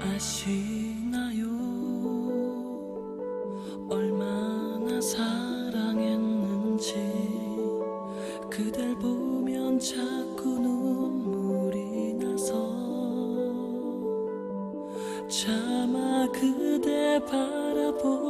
아시나요? 얼마나 사랑했는지 그댈 보면 자꾸 눈물이 나서 차마 그대 바라보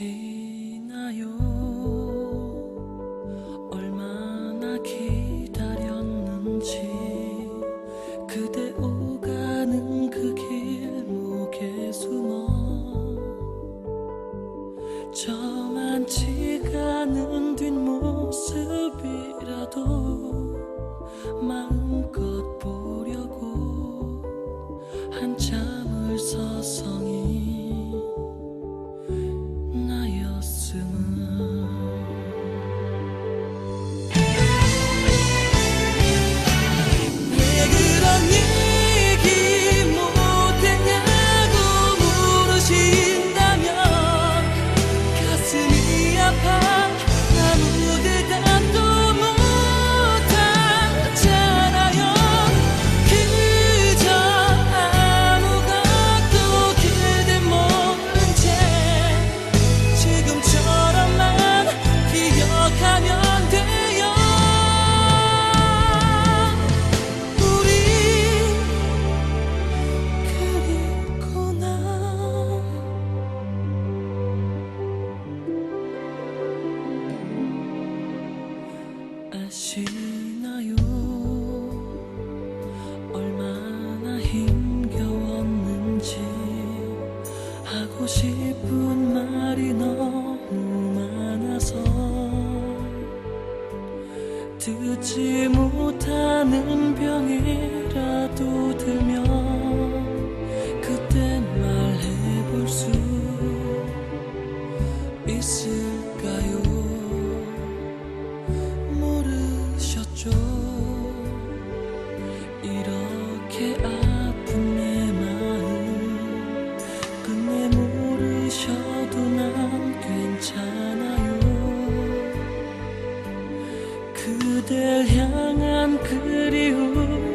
아시나요? 얼마나 기다렸는지 그대 오가는 그 길목에 숨어 저만치가 않은 뒷모습이라도 마음껏 보 듣지 못하는 병이라도 들면 그땐 말해볼 수 있을까요? 모르셨죠? 이렇 그댈 향한 그리움